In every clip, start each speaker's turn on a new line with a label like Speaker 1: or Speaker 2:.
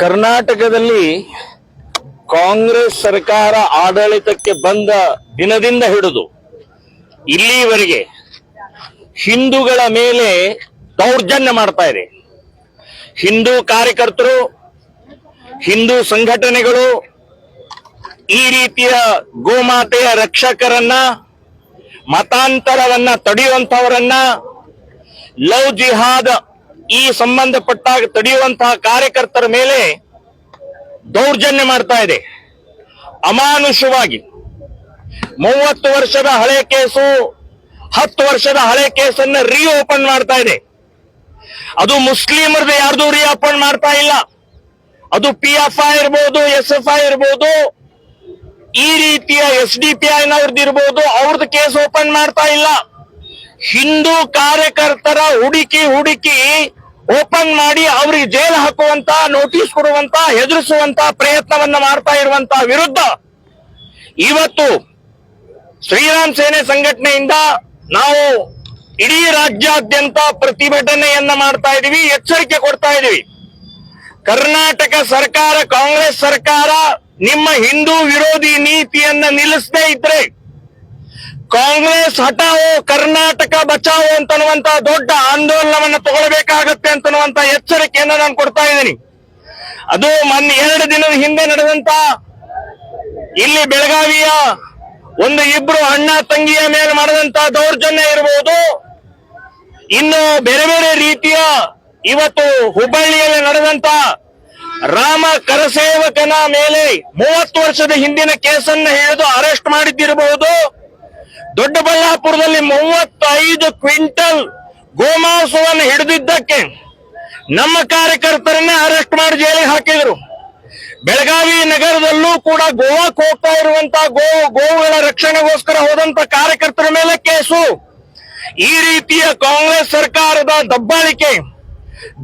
Speaker 1: ಕರ್ನಾಟಕದಲ್ಲಿ ಕಾಂಗ್ರೆಸ್ ಸರ್ಕಾರ ಆಡಳಿತಕ್ಕೆ ಬಂದ ದಿನದಿಂದ ಹಿಡಿದು ಇಲ್ಲಿವರೆಗೆ ಹಿಂದೂಗಳ ಮೇಲೆ ದೌರ್ಜನ್ಯ ಮಾಡ್ತಾ ಇದೆ. ಹಿಂದೂ ಕಾರ್ಯಕರ್ತರು, ಹಿಂದೂ ಸಂಘಟನೆಗಳು ಈ ರೀತಿಯ ಗೋಮಾತೆಯ ರಕ್ಷಕರನ್ನ ಮತಾಂತರವನ್ನ ತಡೆಯುವಂತವರನ್ನ ಲವ್ ಜಿಹಾದ್ ಈ ಸಂಬಂಧಪಟ್ಟಾಗ ತಡೆಯುವಂತಹ ಕಾರ್ಯಕರ್ತರ ಮೇಲೆ ದೌರ್ಜನ್ಯ ಮಾಡ್ತಾ ಇದೆ. ಅಮಾನುಷವಾಗಿ ಮೂವತ್ತು ವರ್ಷದ ಹಳೆ ಕೇಸು, ಹತ್ತು ವರ್ಷದ ಹಳೆ ಕೇಸನ್ನ ರೀಓಪನ್ ಮಾಡ್ತಾ ಇದೆ. ಅದು ಮುಸ್ಲಿಮರದ್ದು ಯಾರ್ದು ರೀಓಪನ್ ಮಾಡ್ತಾ ಇಲ್ಲ. ಅದು ಪಿ ಎಫ್ ಐ ಇರ್ಬೋದು ಎಸ್ ಎಫ್ ಐ ಇರ್ಬೋದು ಈ ರೀತಿಯ ಎಸ್ ಡಿ ಪಿ ಐನವ್ರದ್ದು ಇರ್ಬೋದು ಅವ್ರದ್ದು ಕೇಸ್ ಓಪನ್ ಮಾಡ್ತಾ ಇಲ್ಲ. ಹಿಂದೂ ಕಾರ್ಯಕರ್ತರ ಹುಡುಕಿ ಹುಡುಕಿ ಓಪನ್ ಮಾಡಿ ಅವ್ರಿಗೆ ಜೈಲ್ ಹಾಕುವಂತ, ನೋಟಿಸ್ ಕೊಡುವಂತ, ಹೆದರಿಸುವಂತ ಪ್ರಯತ್ನವನ್ನ ಮಾಡ್ತಾ ಇರುವಂತ ವಿರುದ್ಧ ಇವತ್ತು ಶ್ರೀರಾಮ್ ಸೇನೆ ಸಂಘಟನೆಯಿಂದ ನಾವು ಇಡೀ ರಾಜ್ಯಾದ್ಯಂತ ಪ್ರತಿಭಟನೆಯನ್ನ ಮಾಡ್ತಾ ಇದೀವಿ, ಎಚ್ಚರಿಕೆ ಕೊಡ್ತಾ ಇದೀವಿ. ಕರ್ನಾಟಕ ಸರ್ಕಾರ, ಕಾಂಗ್ರೆಸ್ ಸರ್ಕಾರ ನಿಮ್ಮ ಹಿಂದೂ ವಿರೋಧಿ ನೀತಿಯನ್ನ ನಿಲ್ಲಿಸದೇ ಇದ್ರೆ ಕಾಂಗ್ರೆಸ್ ಹಟಾವೋ ಕರ್ನಾಟಕ ಬಚಾವೋ ಅಂತನ್ನುವಂತ ದೊಡ್ಡ ಆಂದೋಲನವನ್ನ ತಗೊಳ್ಬೇಕಾಗತ್ತೆ ಅಂತನ್ನುವಂತ ಎಚ್ಚರಿಕೆಯನ್ನ ನಾನು ಕೊಡ್ತಾ ಇದ್ದೀನಿ. ಅದು ಮೊನ್ನೆ ಎರಡು ದಿನದ ಹಿಂದೆ ನಡೆದಂತ ಇಲ್ಲಿ ಬೆಳಗಾವಿಯ ಒಂದು ಇಬ್ರು ಅಣ್ಣ ತಂಗಿಯ ಮೇಲೆ ಮಾಡಿದಂತ ದೌರ್ಜನ್ಯ ಇರಬಹುದು ಇನ್ನು ಬೇರೆ ಬೇರೆ ರೀತಿಯ ಇವತ್ತು ಹುಬ್ಬಳ್ಳಿಯಲ್ಲಿ ನಡೆದಂತ ರಾಮ ಕರಸೇವಕನ ಮೇಲೆ ಮೂವತ್ತು ವರ್ಷದ ಹಿಂದಿನ ಕೇಸನ್ನ ಹಿಡಿದು ಅರೆಸ್ಟ್ ಮಾಡಿದ್ದಿರಬಹುದು. ದೊಡ್ಡಬಳ್ಳಾಪುರದಲ್ಲಿ ಮೂವತ್ತೈದು ಕ್ವಿಂಟಲ್ ಗೋಮಾಂಸವನ್ನು ಹಿಡಿದಿದ್ದಕ್ಕೆ ನಮ್ಮ ಕಾರ್ಯಕರ್ತರನ್ನೇ ಅರೆಸ್ಟ್ ಮಾಡಿ ಜೈಲಿಗೆ ಹಾಕಿದ್ರು. ಬೆಳಗಾವಿ ನಗರದಲ್ಲೂ ಕೂಡ ಗೋವಾಕ್ ಹೋಗ್ತಾ ಇರುವಂತ ಗೋ, ಗೋವುಗಳ ರಕ್ಷಣೆಗೋಸ್ಕರ ಹೋದಂತ ಕಾರ್ಯಕರ್ತರ ಮೇಲೆ ಕೇಸು. ಈ ರೀತಿಯ ಕಾಂಗ್ರೆಸ್ ಸರ್ಕಾರದ ದಬ್ಬಾಳಿಕೆ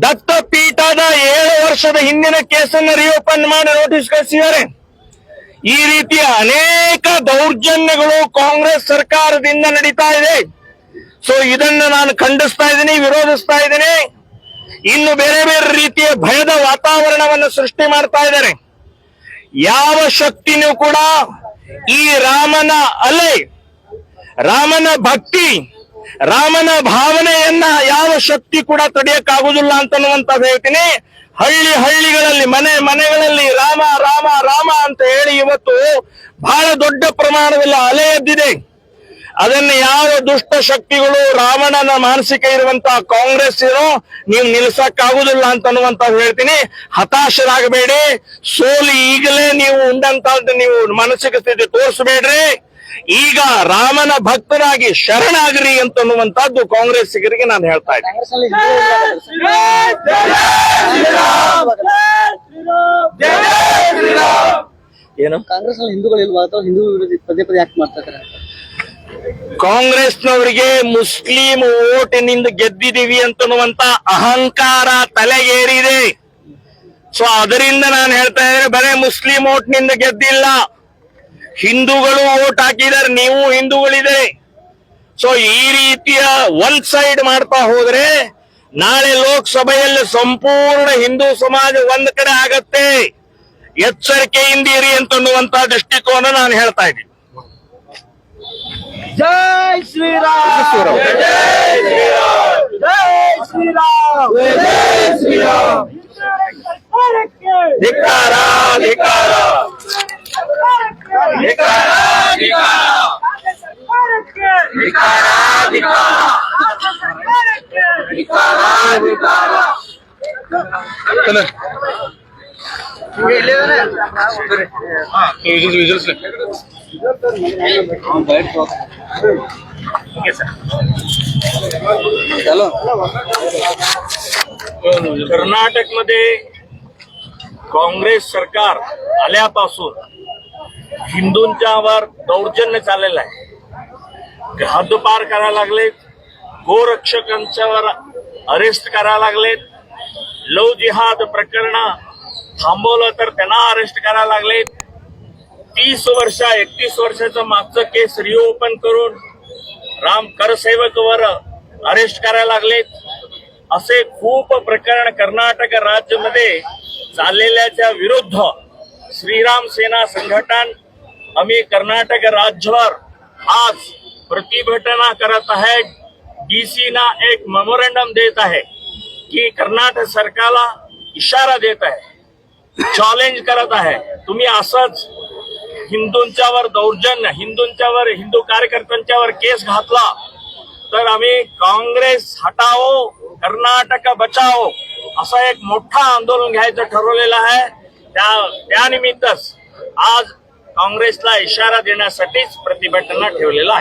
Speaker 1: ದತ್ತ ಪೀಠದ ಏಳು ವರ್ಷದ ಹಿಂದಿನ ಕೇಸನ್ನು ರಿಓಪನ್ ಮಾಡಿ ನೋಟಿಸ್ ಕಳಿಸಿದ್ದಾರೆ. ಈ ರೀತಿಯ ಅನೇಕ ದೌರ್ಜನ್ಯಗಳು ಕಾಂಗ್ರೆಸ್ ಸರ್ಕಾರದಿಂದ ನಡೀತಾ ಇದೆ. ಸೊ ಇದನ್ನು ನಾನು ಖಂಡಿಸ್ತಾ ಇದ್ದೀನಿ, ವಿರೋಧಿಸ್ತಾ ಇದ್ದೀನಿ. ಇನ್ನು ಬೇರೆ ಬೇರೆ ರೀತಿಯ ಭಯದ ವಾತಾವರಣವನ್ನು ಸೃಷ್ಟಿ ಮಾಡ್ತಾ ಇದ್ದಾರೆ. ಯಾವ ಶಕ್ತಿನೂ ಕೂಡ ಈ ರಾಮನ ಅಲೆ, ರಾಮನ ಭಕ್ತಿ, ರಾಮನ ಯಾವ ಶಕ್ತಿ ಕೂಡ ತಡೆಯಕ್ಕಾಗುದಿಲ್ಲ ಅಂತನ್ನುವಂತ ಹೇಳ್ತೀನಿ. ಹಳ್ಳಿ ಹಳ್ಳಿಗಳಲ್ಲಿ, ಮನೆ ಮನೆಗಳಲ್ಲಿ ರಾಮ ರಾಮ ರಾಮ ಅಂತ ಹೇಳಿ ಇವತ್ತು ಬಹಳ ದೊಡ್ಡ ಪ್ರಮಾಣದಲ್ಲಿ ಅಲೆ ಎದ್ದಿದೆ. ಅದನ್ನ ಯಾವ ದುಷ್ಟ ಶಕ್ತಿಗಳು ರಾವಣನ ಮಾನಸಿಕ ಇರುವಂತ ಕಾಂಗ್ರೆಸ್ ಇರೋ, ನೀವು ನಿಲ್ಸಕ್ಕಾಗುದಿಲ್ಲ ಅಂತನ್ನುವಂತ ಹೇಳ್ತೀನಿ. ಹತಾಶರಾಗಬೇಡಿ. ಸೋಲಿ ಈಗಲೇ ನೀವು ಉಂಡಂತ ನೀವು ಮಾನಸಿಕ ಸ್ಥಿತಿ ತೋರಿಸಬೇಡ್ರಿ. ಈಗ ರಾಮನ ಭಕ್ತರಾಗಿ ಶರಣಾಗ್ರಿ ಅಂತನ್ನುವಂತದ್ದು ಕಾಂಗ್ರೆಸ್ಸಿಗರಿಗೆ ನಾನು ಹೇಳ್ತಾ ಇದ್ದೀನಿ. ಏನು?
Speaker 2: ಕಾಂಗ್ರೆಸ್ ಹಿಂದೂಗಳು ಇಲ್ವಾ ಅಥವಾ ಹಿಂದೂ ವಿರೋಧಿ ಪದೇ ಪದೇ ಯಾಕೆ ಮಾಡ್ತಾ
Speaker 1: ಕಾಂಗ್ರೆಸ್ನವರಿಗೆ ಮುಸ್ಲಿಂ ಓಟಿನಿಂದ ಗೆದ್ದಿದೀವಿ ಅಂತನ್ನುವಂತ ಅಹಂಕಾರ ತಲೆಗೇರಿದೆ. ಸೊ ಅದರಿಂದ ನಾನು ಹೇಳ್ತಾ ಇದ್ದೇನೆ ಬರೇ ಮುಸ್ಲಿಂ ಓಟ್ನಿಂದ ಗೆದ್ದಿಲ್ಲ. ಹಿಂದೂಗಳು ಓಟ್ ಹಾಕಿದ್ದಾರೆ ನೀವು ಹಿಂದೂಗಳಿದೆ. ಸೊ ಈ ರೀತಿಯ ಒನ್ ಸೈಡ್ ಮಾಡ್ತಾ ಹೋದ್ರೆ ನಾಳೆ ಲೋಕಸಭೆಯಲ್ಲಿ ಸಂಪೂರ್ಣ ಹಿಂದೂ ಸಮಾಜ ಒಂದ್ ಕಡೆ ಆಗತ್ತೆ. ಅಂತ ಅನ್ನುವಂತ ದೃಷ್ಟಿಕೋನ ನಾನು ಹೇಳ್ತಾ ಇದ್ದೀನಿ.
Speaker 2: ಜೈ ಶ್ರೀರಾಮ್. ಜೈ ಶ್ರೀರಾಮ್.
Speaker 1: कर्नाटकमध्ये काँग्रेस सरकार आल्यापासून हिंदूंच्यावर दौर्जन्य चाललेलं आहे. हद्दपार करायला लागलेत गोरक्षकांच्यावर अरेस्ट करायला लागलेत लव जिहाद प्रकरण थांबवलं तर त्यांना अरेस्ट करायला लागलेत. तीस वर्ष एकतीस वर्षाचं मागचं केस रिओपन करून राम करसेवकवर अरेस्ट करायला लागलेत. असे खूप प्रकरण कर्नाटक राज्यामध्ये चाललेल्याच्या विरुद्ध श्रीराम सेना संघटन आम्ही कर्नाटक राज्यभर आज प्रतिभटना करत आहे डीसी ना एक मेमोरेंडम देत आहे की कर्नाटक सरकारला इशारा देत आहे. चॅलेंज करत आहे. तुम्ही असंच हिंदूंच्यावर दौर्जन्य हिंदूंच्यावर हिंदू कार्यकर्त्यांच्यावर केस घातला तर आम्ही काँग्रेस हटाओ कर्नाटक बचाओ असं एक मोठा आंदोलन घ्यायचं ठरवलेलं आहे. त्या त्यानिमित्तच आज काँग्रेसला इशारा देण्यासाठीच प्रतिभटना ठेवलेला